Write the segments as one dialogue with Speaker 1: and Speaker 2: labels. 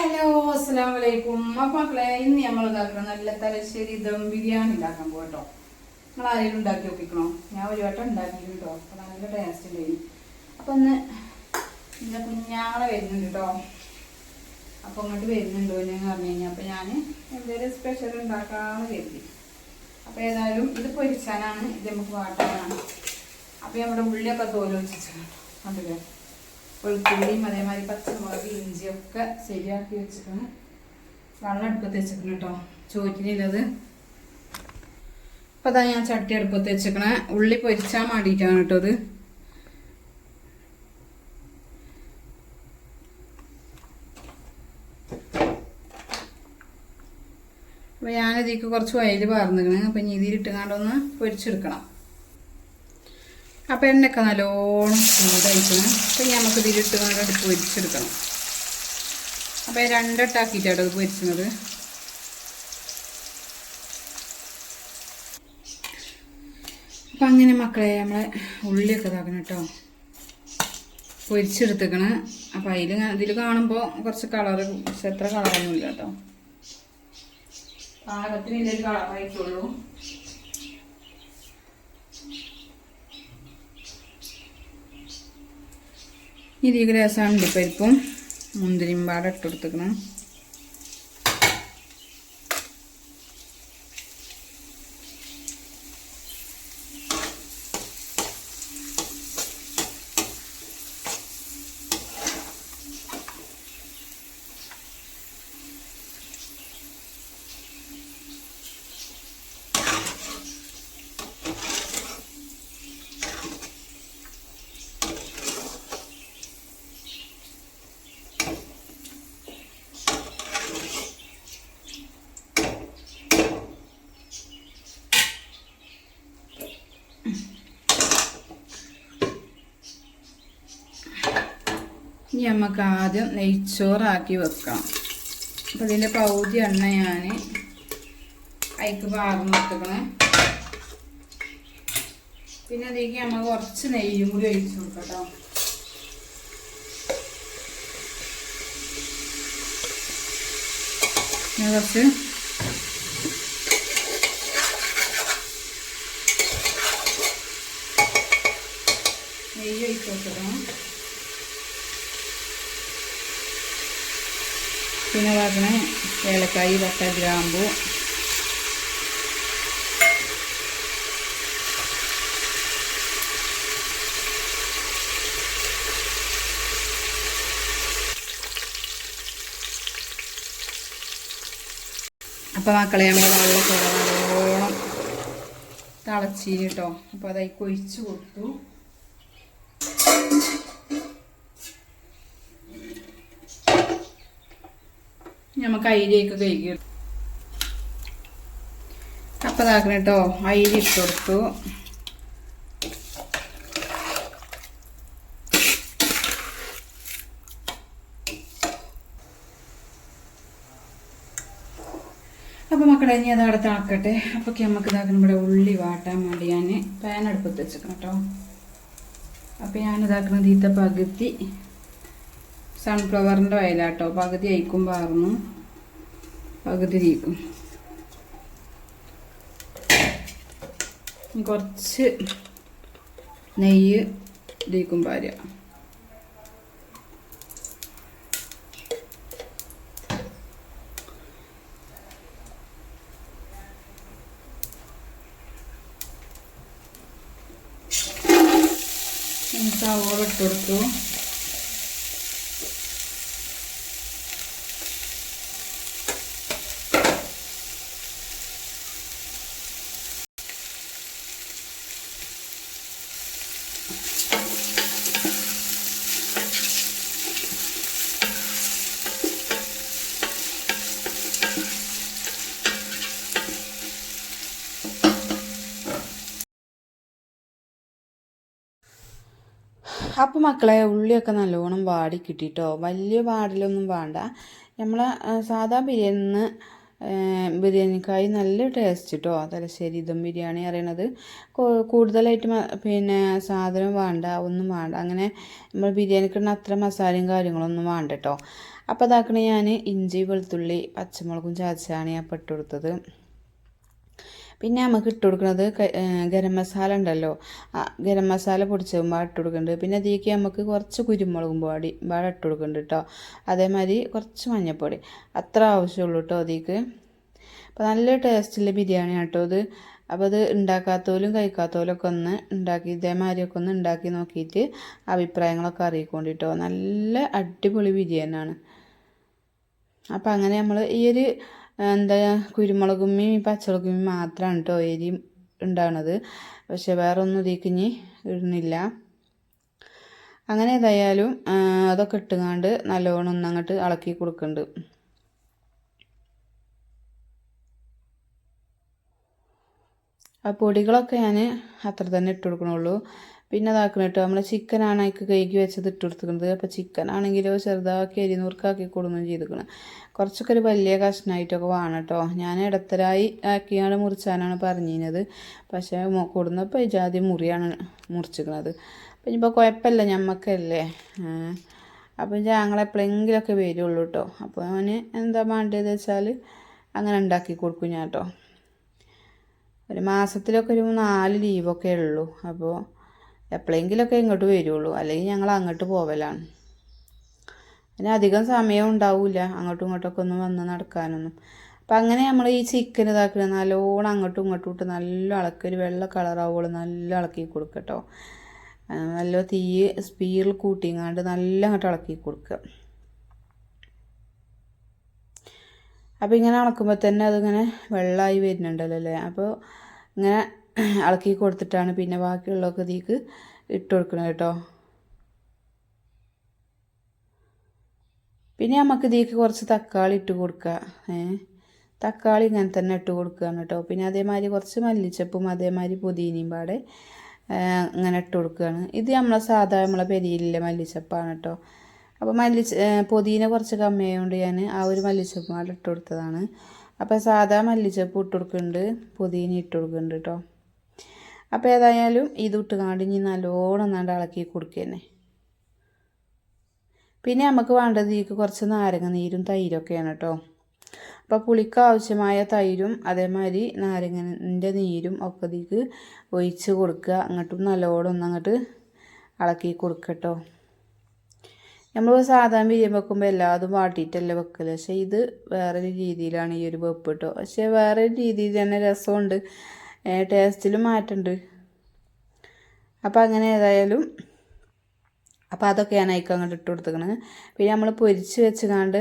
Speaker 1: Hello അസ്സാം വലൈക്കും മക്കളെ ഇന്ന് നമ്മൾ ഇതാക്കണം നല്ല തലശ്ശേരി ദം ബിരിയാണി ഉണ്ടാക്കാൻ പോകട്ടോ നിങ്ങൾ ആരെങ്കിലും ഉണ്ടാക്കി നോക്കിക്കണോ? ഞാൻ ഒരു വട്ടം ഉണ്ടാക്കിയിരുന്നു കേട്ടോ. അപ്പൊ നല്ല ടേസ്റ്റ് ഉണ്ടായി അപ്പൊ ഒന്ന് എന്റെ കുഞ്ഞാളെ വരുന്നുണ്ട് കേട്ടോ. അപ്പൊ അങ്ങോട്ട് വരുന്നുണ്ടോ എന്ന് പറഞ്ഞു കഴിഞ്ഞാൽ അപ്പൊ ഞാൻ എന്തെങ്കിലും സ്പെഷ്യൽ ഉണ്ടാക്കാന്ന് കരുതി. അപ്പൊ ഏതായാലും ഇത് പൊരിച്ചാനാണ്. ഇത് നമുക്ക് വാട്ടാനാണ്. അപ്പൊ നമ്മുടെ ഉള്ളിയൊക്കെ തോലോചിച്ചു കണ്ടില്ലേ? വെളുത്തുള്ളിയും അതേമാതിരി പച്ചമുളക് ഇഞ്ചിയൊക്കെ ശരിയാക്കി വെച്ചിട്ടുണ്ട്. വെള്ളം അടുപ്പത്ത് വെച്ചിട്ടുണ്ട് കേട്ടോ. ചോറ്റിനുള്ളത് അപ്പം അതാ ഞാൻ ചട്ടി അടുപ്പത്ത് വെച്ചിരിക്കണേ. ഉള്ളി പൊരിച്ചാൽ വേണ്ടിയിട്ടാണ് കേട്ടോ ഇത്. അപ്പോൾ ഞാനിതിക്ക് കുറച്ച് വയൽ പാർന്നിരിക്കണേ. അപ്പം ഇനി ഇതിലിട്ടുകൊണ്ടൊന്ന് പൊരിച്ചെടുക്കണം. അപ്പം എണ്ണയൊക്കെ നല്ലോണം ചൂടായിക്കണം. അപ്പം നമുക്ക് ഇതിലിട്ട് കൊണ്ട് അടുപ്പ് പൊരിച്ചെടുക്കണം. അപ്പം രണ്ടെട്ടാക്കിയിട്ടാണ് അത് പൊരിച്ചത്. അപ്പം അങ്ങനെ മക്കളെ നമ്മളെ ഉള്ളിയൊക്കെ ഇതാക്കണം കേട്ടോ. പൊരിച്ചെടുത്തേക്കണ്. അപ്പം അതിൽ ഇതിൽ കാണുമ്പോൾ കുറച്ച് കളർ എത്ര എത്ര കളറൊന്നുമില്ല കേട്ടോ. പാകത്തിന് ഇതിൽ കളറായിട്ടുള്ളൂ ഇതിൽ രസം അണ്ടിപ്പരിപ്പും മുന്തിരിയും പാടെ ഇനി നമുക്ക് ആദ്യം നെയ്ച്ചോറാക്കി വെക്കാം. അപ്പം ഇതിന്റെ പകുതി എണ്ണ ഞാൻ അതിക്ക് പാർന്ന് വെക്കണേ പിന്നെ അതിലേക്ക് നമ്മൾ കുറച്ച് നെയ്യും കൂടി ഒഴിച്ചു കൊടുക്കട്ടോ. കുറച്ച് നെയ്യ് ഒഴിച്ചു കൊടുക്കണം പിന്നെ പറഞ്ഞ ഏലക്കായി പട്ട ഗ്രാമ്പു അപ്പോൾ മക്കളെ നമ്മൾ വെള്ളം കുറവ് നല്ലോണം തിളച്ചീന് കേട്ടോ അപ്പോൾ അതായി കൊഴിച്ച് കൊടുത്തു നമുക്ക് അയിലേക്ക് കഴുകി അപ്പം ഇതാക്കണം കേട്ടോ അയില ഇട്ട് അപ്പം മക്കളെ ഇനി അത് അവിടെ തിളക്കട്ടെ അപ്പോൾ നമുക്ക് ഇതാക്കണം ഇവിടെ ഉള്ളി വാട്ടാൻ വേണ്ടി ഞാൻ പാൻ അടുപ്പത്ത് വെച്ചേക്കണം കേട്ടോ അപ്പൊ ഞാൻ ഇതാക്കുന്നത് ഈത്ത പകുതി സൺഫ്ലവറിന്റെ ഓയിലാട്ടോ പകുതി അയക്കും പാർന്നു. പകുതി തീക്കും കുറച്ച് നെയ്യ് തീക്കും ഭാര്യ സവോള ഇട്ട് കൊടുത്തു. അപ്പം മക്കളെ ഉള്ളിയൊക്കെ നല്ലോണം വാടി കിട്ടിയിട്ടോ വലിയ വാടിലൊന്നും വേണ്ട. നമ്മൾ സാധാ ബിരിയാണിന്ന് ബിരിയാണിക്കായി നല്ല ടേസ്റ്റ് കേട്ടോ തലശ്ശേരി ദം ബിരിയാണി അറിയണത് കൂടുതലായിട്ട് പിന്നെ സാധനം വേണ്ട ഒന്നും വേണ്ട. അങ്ങനെ നമ്മൾ ബിരിയാണിക്കിടുന്ന അത്ര മസാലയും കാര്യങ്ങളൊന്നും വേണ്ട കേട്ടോ അപ്പോൾ അതാക്കണേ ഞാൻ ഇഞ്ചി വെളുത്തുള്ളി പച്ചമുളകും ചാച്ചാണ് ഞാൻ പെട്ടുകൊടുത്തത് കൊടുത്തത്. പിന്നെ നമുക്ക് ഇട്ട് കൊടുക്കുന്നത് ഗരം മസാല ഉണ്ടല്ലോ. ഗരം മസാല പൊടിച്ചുമ്പോൾ ഇട്ട് കൊടുക്കുന്നുണ്ട് പിന്നെ അതിലേക്ക് നമുക്ക് കുറച്ച് കുരുമുളകും പൊടി പാടെ ഇട്ട് കൊടുക്കുന്നുണ്ട് കേട്ടോ അതേമാതിരി കുറച്ച് മഞ്ഞൾപ്പൊടി അത്ര ആവശ്യമുള്ളൂ കേട്ടോ അതിലേക്ക് അപ്പോൾ നല്ല ടേസ്റ്റുള്ള ബിരിയാണി കേട്ടോ ഇത്. അപ്പോൾ അത് ഉണ്ടാക്കാത്തവരും കഴിക്കാത്തവരും ഒക്കെ ഒന്ന് ഉണ്ടാക്കി ഇതേമാതിരിയൊക്കെ ഒന്ന് ഉണ്ടാക്കി നോക്കിയിട്ട് അഭിപ്രായങ്ങളൊക്കെ അറിയിക്കൊണ്ടിട്ടോ നല്ല അടിപൊളി ബിരിയാണിയാണ് അപ്പോൾ അങ്ങനെ നമ്മൾ ഈ ഒരു എന്താ കുരുമുളകുമ്മയും പച്ചമുളകും പച്ചമുളകുമ്മയും മാത്രമാണ് കേട്ടോ എരി ഉണ്ടാവണത്. പക്ഷെ വേറെ ഒന്നും ഇതിക്കിഞ്ഞ് ഇടുന്നില്ല. അങ്ങനെ ഏതായാലും അതൊക്കെ ഇട്ടുങ്ങാണ്ട് നല്ലോണം ഒന്നങ്ങോട്ട് ഇളക്കി കൊടുക്കുന്നുണ്ട് ആ പൊടികളൊക്കെ ഞാൻ അത്ര തന്നെ ഇട്ട് കൊടുക്കണുള്ളൂ. പിന്നെ അതാക്കണം കേട്ടോ നമ്മൾ ചിക്കനാണ് അതിക്ക് കഴുകി വെച്ചത് ഇട്ട് കൊടുത്തിരിക്കുന്നത് അപ്പോൾ ചിക്കൻ ആണെങ്കിലോ ചെറുതാക്കി അരിനൂർക്കാക്കി കൊടുക്കുകയും ചെയ്തിരിക്കണം. കുറച്ചൊക്കെ ഒരു വലിയ കഷ്ണമായിട്ടൊക്കെ വേണം കേട്ടോ. ഞാൻ ഇടത്തരായി ആക്കിയാണ് മുറിച്ചാനാണ് പറഞ്ഞിരുന്നത്. പക്ഷേ കൊടുന്നപ്പോൾ ജാതി മുറിയാണ് മുറിച്ചിരിക്കുന്നത് അപ്പം ഇപ്പോൾ കുഴപ്പമില്ല ഞമ്മക്കല്ലേ? അപ്പം ഞങ്ങൾ എപ്പോഴെങ്കിലുമൊക്കെ വരുള്ളൂ കേട്ടോ. അപ്പോൾ അവന് എന്താ വേണ്ടത് വെച്ചാൽ അങ്ങനെ ഉണ്ടാക്കി കൊടുക്കും ഞാൻ കേട്ടോ. ഒരു മാസത്തിലൊക്കെ ഒരു നാല് ലീവൊക്കെ ഉള്ളൂ. അപ്പോൾ എപ്പോഴെങ്കിലൊക്കെ ഇങ്ങോട്ട് വരുള്ളൂ. അല്ലെങ്കിൽ ഞങ്ങൾ അങ്ങോട്ട് പോവലാണ്. പിന്നെ അധികം സമയം ഉണ്ടാവില്ല അങ്ങോട്ടും ഇങ്ങോട്ടൊക്കെ ഒന്ന് വന്ന് നടക്കാനൊന്നും. അപ്പം അങ്ങനെ നമ്മൾ ഈ ചിക്കൻ ഇതാക്കുന്നത് നല്ലോണം അങ്ങോട്ടും ഇങ്ങോട്ടും ഇട്ട് നല്ല ഇളക്കി ഒരു വെള്ള കളറാവുള്ളൂ നല്ല ഇളക്കി കൊടുക്കട്ടോ നല്ല തീ സ്പീഡിൽ കൂട്ടിങ്ങാണ്ട് നല്ല അങ്ങോട്ട് ഇളക്കി കൊടുക്കുക. അപ്പോൾ ഇങ്ങനെ ഇളക്കുമ്പോൾ തന്നെ അതിങ്ങനെ വെള്ളമായി വരുന്നുണ്ടല്ലോ അല്ലേ? അപ്പോൾ ഇങ്ങനെ ഇളക്കി കൊടുത്തിട്ടാണ് പിന്നെ ബാക്കിയുള്ളതൊക്കെ ഇതിക്ക് ഇട്ട് കൊടുക്കണം കേട്ടോ. പിന്നെ നമുക്ക് ഇതിലേക്ക് കുറച്ച് തക്കാളി ഇട്ട് കൊടുക്കുക. തക്കാളി ഇങ്ങനെ തന്നെ ഇട്ട് കൊടുക്കുകയാണ് കേട്ടോ. പിന്നെ അതേമാതിരി കുറച്ച് മല്ലിച്ചപ്പും അതേമാതിരി പുതിനയും പാടെ അങ്ങനെ ഇട്ട് കൊടുക്കുകയാണ്. ഇത് നമ്മളെ സാധാ നമ്മളെ പെരിയിലെ മല്ലിച്ചപ്പാണ് കേട്ടോ. അപ്പോൾ മല്ലി പുതിന കുറച്ച് കമ്മിയായതുകൊണ്ട് ഞാൻ ആ ഒരു മല്ലിച്ചപ്പ് പാടെ ഇട്ട് കൊടുത്തതാണ്. അപ്പോൾ സാധാ മല്ലിച്ചപ്പ് ഇട്ട് കൊടുക്കുന്നുണ്ട് പുതിന ഇട്ട് കൊടുക്കുന്നുണ്ട് കേട്ടോ. അപ്പോൾ ഏതായാലും ഇത് ഇട്ട് ഇനി നല്ലോണം നല്ല ഇളക്കി കൊടുക്കുക പിന്നെ നമുക്ക് വേണ്ടത് ഇതിക്ക് കുറച്ച് നാരങ്ങ നീരും തൈരൊക്കെയാണ് കേട്ടോ അപ്പോൾ പുളിക്ക് ആവശ്യമായ തൈരും അതേമാതിരി നാരങ്ങന്റെ നീരും ഒക്കെ ഇതിക്ക് ഒഴിച്ച് കൊടുക്കുക. അങ്ങോട്ടും നല്ലോണം ഒന്ന് അങ്ങോട്ട് ഇളക്കി കൊടുക്കട്ടോ നമ്മൾ സാധാരണ ബിരിയാണി വെക്കുമ്പോൾ എല്ലാതും വാട്ടിയിട്ടല്ലേ വെക്കൽ. പക്ഷേ ഇത് വേറൊരു രീതിയിലാണ് ഈ ഒരു വെപ്പ് കേട്ടോ പക്ഷേ വേറൊരു രീതിയിൽ തന്നെ രസമുണ്ട്. ടേസ്റ്റിലും മാറ്റമുണ്ട് അപ്പോൾ അങ്ങനെ ഏതായാലും അപ്പോൾ അതൊക്കെയാണ് അതിക്ക് അങ്ങോട്ട് ഇട്ട് കൊടുത്തേക്കണത് പിന്നെ നമ്മൾ പൊരിച്ച് വെച്ചുകൊണ്ട്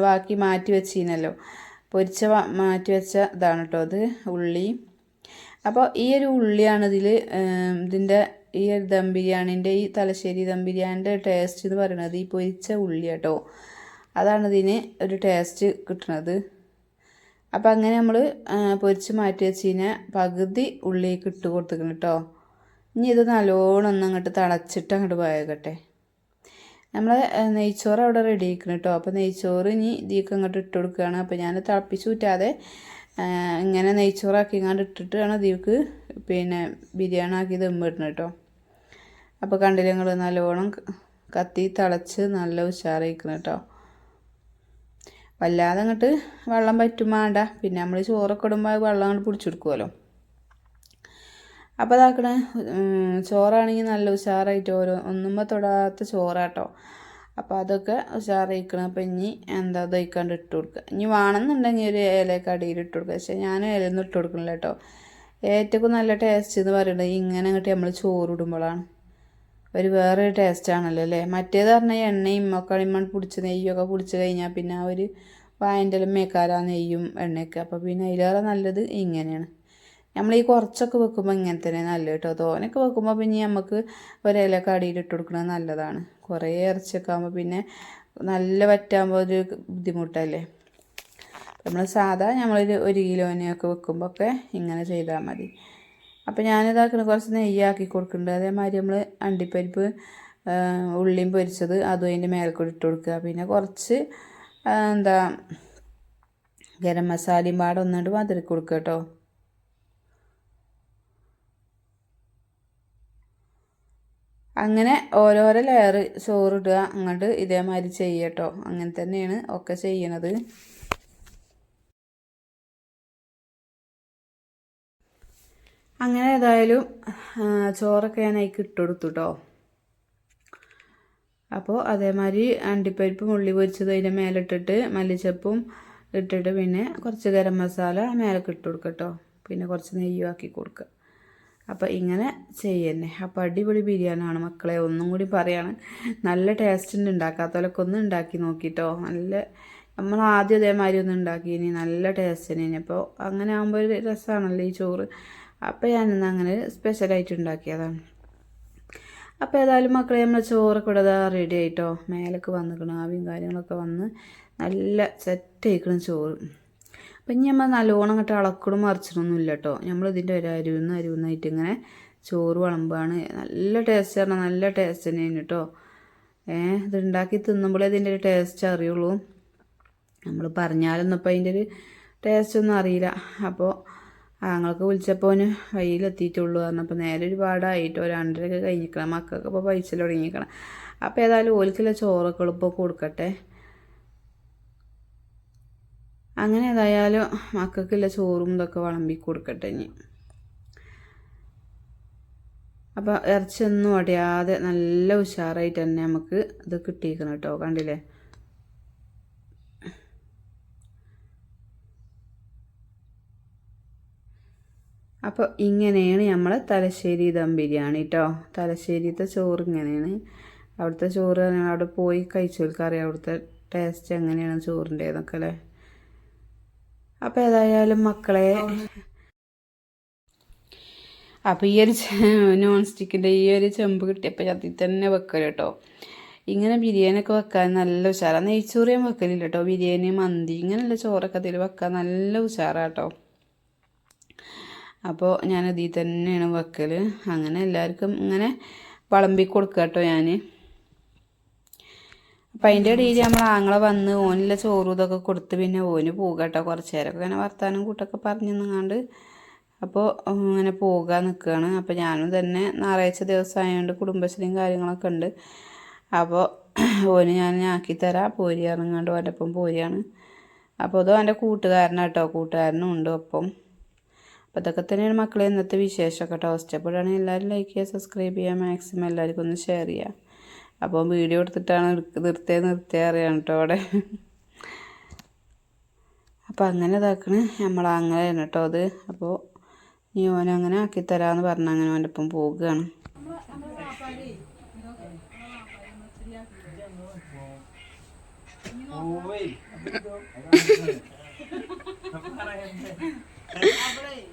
Speaker 1: ബാക്കി മാറ്റി വെച്ചിരുന്നല്ലോ പൊരിച്ച മാറ്റി വെച്ച ഇതാണ് കേട്ടോ അത് ഉള്ളി. അപ്പോൾ ഈ ഒരു ഉള്ളിയാണ് ഇതിൽ ഇതിന്റെ ഈ ഒരു ദം ബിരിയാണിന്റെ ഈ തലശ്ശേരി ദം ബിരിയാണിന്റെ ടേസ്റ്റ് എന്ന് പറയുന്നത് ഈ പൊരിച്ച ഉള്ളി കേട്ടോ അതാണ് ഇതിന് ഒരു ടേസ്റ്റ് കിട്ടുന്നത് അപ്പോൾ അങ്ങനെ നമ്മൾ പൊരിച്ച് മാറ്റി വെച്ച് കഴിഞ്ഞാൽ പകുതി ഉള്ളിലേക്ക് ഇട്ട് കൊടുത്തിക്കണം കേട്ടോ ഇനി ഇത് നല്ലോണം ഒന്ന് അങ്ങോട്ട് തിളച്ചിട്ട് അങ്ങോട്ട് വേകട്ടെ. നമ്മൾ നെയ്ച്ചോറ് അവിടെ റെഡി ആക്കണം കേട്ടോ അപ്പോൾ നെയ്ച്ചോറ് ഇനി ഇതിലേക്ക് അങ്ങോട്ട് ഇട്ട് കൊടുക്കുകയാണ്. അപ്പോൾ ഞാൻ തിളപ്പിച്ച് ഊറ്റാതെ ആ, ഇങ്ങനെ നെയ്ച്ചോറാക്കി ഇങ്ങോട്ട് ഇട്ടിട്ടാണ് ഇതിലേക്ക് പിന്നെ ബിരിയാണി ആക്കി ദമ്മിടണം കേട്ടോ അപ്പോൾ കണ്ടില്ല നിങ്ങൾ നല്ലോണം കത്തി തിളച്ച് നല്ല ഉഷാറായിരിക്കണം കേട്ടോ വല്ലാതെ അങ്ങോട്ട് വെള്ളം പറ്റും വേണ്ട പിന്നെ നമ്മൾ ചോറൊക്കെ ഇടുമ്പോൾ വെള്ളം അങ്ങോട്ട് പിടിച്ചെടുക്കുമല്ലോ അപ്പോൾ അതാക്കണേ ചോറാണെങ്കിൽ നല്ല ഉഷാറായിട്ട് ഓരോ ഒന്നുമ്പോൾ തൊടാത്ത ചോറാട്ടോ. അപ്പോൾ അതൊക്കെ ഉഷാറായിക്കണം. അപ്പോൾ ഇനി എന്താ ദഹിക്കാണ്ട് ഇട്ട് കൊടുക്കുക ഇനി വേണമെന്നുണ്ടെങ്കിൽ ഒരു ഇലയൊക്കെ അടിയിൽ ഇട്ട് കൊടുക്കുക പക്ഷേ ഞാൻ ഇലയൊന്നും ഇട്ട് കൊടുക്കണില്ല കേട്ടോ ഏറ്റവും നല്ല ടേസ്റ്റ് എന്ന് പറയുന്നത് ഇങ്ങനെ അങ്ങോട്ട് നമ്മൾ ചോറ് ഇടുമ്പോഴാണ് ഒരു വേറെ ടേസ്റ്റ് ആണല്ലോ അല്ലേ? മറ്റേത് പറഞ്ഞാൽ എണ്ണയും മക്കളിമ്മൺ പിടിച്ച് നെയ്യൊക്കെ പിടിച്ച് കഴിഞ്ഞാൽ പിന്നെ ആ ഒരു വായന്റെ മേക്കാല നെയ്യും എണ്ണയൊക്കെ. അപ്പോൾ പിന്നെ അതിലേറെ നല്ലത് ഇങ്ങനെയാണ്. നമ്മൾ ഈ കുറച്ചൊക്കെ വെക്കുമ്പോൾ ഇങ്ങനെ തന്നെ നല്ല കേട്ടോ തോനൊക്കെ വെക്കുമ്പോൾ പിന്നെ നമുക്ക് ഒരിലൊക്കെ അടിയിൽ ഇട്ട് കൊടുക്കുന്നത് നല്ലതാണ്. കുറേ ഇറച്ചിയൊക്കെ ആകുമ്പോൾ പിന്നെ നല്ല വറ്റാകുമ്പോൾ ഒരു ബുദ്ധിമുട്ടല്ലേ? നമ്മൾ സാധാ നമ്മളൊരു ഒരു കിലോനെയൊക്കെ വെക്കുമ്പോൾ ഒക്കെ ഇങ്ങനെ ചെയ്താൽ മതി. അപ്പോൾ ഞാനിതാക്കുന്ന കുറച്ച് നെയ്യാക്കി കൊടുക്കുന്നുണ്ട് അതേമാതിരി നമ്മൾ അണ്ടിപ്പരിപ്പ് ഉള്ളിയും പൊരിച്ചത് അതും അതിന്റെ മേലെ കൂടി ഇട്ട് കൊടുക്കുക. പിന്നെ കുറച്ച് എന്താ ഗരം മസാലയും പാടെ ഒന്നുകൊണ്ട് മധുരി കൊടുക്കുക കേട്ടോ. അങ്ങനെ ഓരോരോ ലെയർ ചോറിടുക അങ്ങോട്ട് ഇതേമാതിരി ചെയ്യട്ടോ അങ്ങനെ തന്നെയാണ് ഒക്കെ ചെയ്യണത്. അങ്ങനെ ഏതായാലും ചോറൊക്കെ ഞാൻ അതിക്ക് ഇട്ട് കൊടുത്തു കേട്ടോ അപ്പോൾ അതേമാതിരി അണ്ടിപ്പരിപ്പും ഉള്ളി പൊരിച്ചത് അതിന്റെ മേലിട്ടിട്ട് മല്ലിച്ചപ്പും ഇട്ടിട്ട് പിന്നെ കുറച്ച് ഗരം മസാല മേലൊക്കെ ഇട്ട് കൊടുക്കട്ടോ പിന്നെ കുറച്ച് നെയ്യും ആക്കി കൊടുക്കുക അപ്പോൾ ഇങ്ങനെ ചെയ്യുന്നേ. അപ്പോൾ അടിപൊളി ബിരിയാണിയാണ് മക്കളെ. ഒന്നും കൂടി പറയാണ്. നല്ല ടേസ്റ്റ് ഉണ്ട് ഉണ്ടാക്കാത്തവരൊക്കെ ഒന്ന് ഉണ്ടാക്കി നോക്കിട്ടോ നല്ല നമ്മൾ ആദ്യം അതേമാതിരി ഒന്ന് ഉണ്ടാക്കി ഇനി നല്ല തന്നെ അപ്പോൾ അങ്ങനെ ആകുമ്പോൾ ഒരു രസമാണല്ലോ ഈ ചോറ്. അപ്പോൾ ഞാനിന്ന് അങ്ങനെ സ്പെഷ്യലായിട്ട് ഉണ്ടാക്കിയതാണ് അപ്പോൾ ഏതായാലും മക്കളെ നമ്മൾ ചോറൊക്കെ ഇവിടെ റെഡി ആയിട്ടോ? മേലൊക്കെ വന്നിക്കണം ആവിയും കാര്യങ്ങളൊക്കെ വന്ന് നല്ല സെറ്റ് ആയിക്കണം ചോറ്. അപ്പം ഇനി നമ്മൾ നല്ലോണം അങ്ങോട്ട് അളക്കണം മറിച്ചിടൊന്നുമില്ല കേട്ടോ നമ്മൾ ഇതിന്റെ ഒരു അരുവുന്ന് അരുവുന്നായിട്ട് ഇങ്ങനെ ചോറ് വിളമ്പാണ്. നല്ല ടേസ്റ്റ് ആണ് നല്ല ടേസ്റ്റ് തന്നെയാണ് കേട്ടോ ഏഹ് ഇത് ഉണ്ടാക്കി തിന്നുമ്പോഴേ ഇതിന്റെ ഒരു ടേസ്റ്റ് അറിയുള്ളൂ. നമ്മൾ പറഞ്ഞാലൊന്നും ഇപ്പം അതിന്റെ ഒരു ടേസ്റ്റ് ഒന്നും അറിയില്ല. അപ്പോൾ ആങ്ങൾക്ക് വിളിച്ചപ്പോൾ ഓന് വഴിയിലെത്തിയിട്ടുള്ളൂ പറഞ്ഞപ്പോൾ നേരെ ഒരുപാടായിട്ടോ രണ്ടരയൊക്കെ കഴിഞ്ഞിക്കണം. മക്കൾക്ക് ഇപ്പോൾ പൈസ തുടങ്ങിക്കണം. അപ്പോൾ ഏതായാലും ഓൽക്കുള്ള ചോറൊക്കെ എളുപ്പം കൊടുക്കട്ടെ. അങ്ങനെ ഏതായാലും മക്കൾക്കുള്ള ചോറും ഇതൊക്കെ വിളമ്പി കൊടുക്കട്ടെ ഇനി. അപ്പോൾ ഇറച്ചിയൊന്നും അടയാതെ നല്ല ഉഷാറായിട്ട് തന്നെ നമുക്ക് ഇത് കിട്ടിയിരിക്കണം കേട്ടോ. കണ്ടില്ലേ? അപ്പോൾ ഇങ്ങനെയാണ് നമ്മൾ തലശ്ശേരി ദം ബിരിയാണി കേട്ടോ തലശ്ശേരിത്തെ ചോറ് ഇങ്ങനെയാണ്. അവിടുത്തെ ചോറ് അവിടെ പോയി കഴിച്ചോൽക്കറിയാം അവിടുത്തെ ടേസ്റ്റ് എങ്ങനെയാണ് ചോറിന്റെ എന്നൊക്കെ അല്ലേ? അപ്പോൾ ഏതായാലും മക്കളെ അപ്പോൾ ഈ ഒരു നോൺ സ്റ്റിക്കിന്റെ ഈ ഒരു ചെമ്പ് കിട്ടിയപ്പോൾ അതിൽ തന്നെ വെക്കൽ കേട്ടോ ഇങ്ങനെ ബിരിയാണിയൊക്കെ വെക്കാൻ നല്ല ഉഷാറാണ് നെയ്ച്ചോറ് വെക്കലില്ല കേട്ടോ ബിരിയാണി മന്തി ഇങ്ങനെയുള്ള ചോറൊക്കെ അതിൽ വെക്കാൻ നല്ല ഉഷാറാട്ടോ അപ്പോൾ ഞാൻ ഇതിൽ തന്നെയാണ് വെക്കൽ അങ്ങനെ എല്ലാവർക്കും ഇങ്ങനെ വിളമ്പി കൊടുക്കുക കേട്ടോ ഞാൻ അപ്പം അതിന്റെ ഇടയിൽ നമ്മൾ ആങ്ങളെ വന്ന് ഓനില്ല ചോറും ഇതൊക്കെ കൊടുത്ത് പിന്നെ ഓന് പോകുക കേട്ടോ കുറച്ച് നേരമൊക്കെ ഇങ്ങനെ വർത്താനം കൂട്ടൊക്കെ പറഞ്ഞു നിന്നാണ്ട് അപ്പോൾ ഇങ്ങനെ പോകാൻ നിൽക്കുകയാണ് അപ്പോൾ ഞാനും തന്നെ ഞായറാഴ്ച ദിവസം ആയതുകൊണ്ട് കുടുംബശ്രീയും കാര്യങ്ങളൊക്കെ ഉണ്ട്. അപ്പോൾ ഓന് ഞാൻ ആക്കി തരാം പോരി ഇറങ്ങാണ്ട് ഓന്റെ ഒപ്പം പോരിയാണ് അപ്പോൾ അതും എന്റെ കൂട്ടുകാരനാട്ടോ കൂട്ടുകാരനും ഉണ്ട് ഒപ്പം. അപ്പോൾ അതൊക്കെ തന്നെയാണ് മക്കളെ ഇന്നത്തെ വിശേഷം കേട്ടോ. ഇഷ്ടപ്പെടുകയാണെങ്കിൽ എല്ലാവരും ലൈക്ക് ചെയ്യുക സബ്സ്ക്രൈബ് ചെയ്യുക മാക്സിമം എല്ലാവർക്കും ഒന്ന് ഷെയർ ചെയ്യുക. അപ്പോൾ വീഡിയോ എടുത്തിട്ടാണ് നിർത്തിയ നിർത്തിയ അറിയാം കേട്ടോ അവിടെ. അപ്പോൾ അങ്ങനെ ഇതാക്കണ്. നമ്മൾ അങ്ങനെ കേട്ടോ അത്. അപ്പോൾ നീ ഓനങ്ങനെ ആക്കിത്തരാമെന്ന് പറഞ്ഞാൽ അങ്ങനെ ഓന്റെ ഒപ്പം പോവുകയാണ്.
Speaker 2: ഓയ്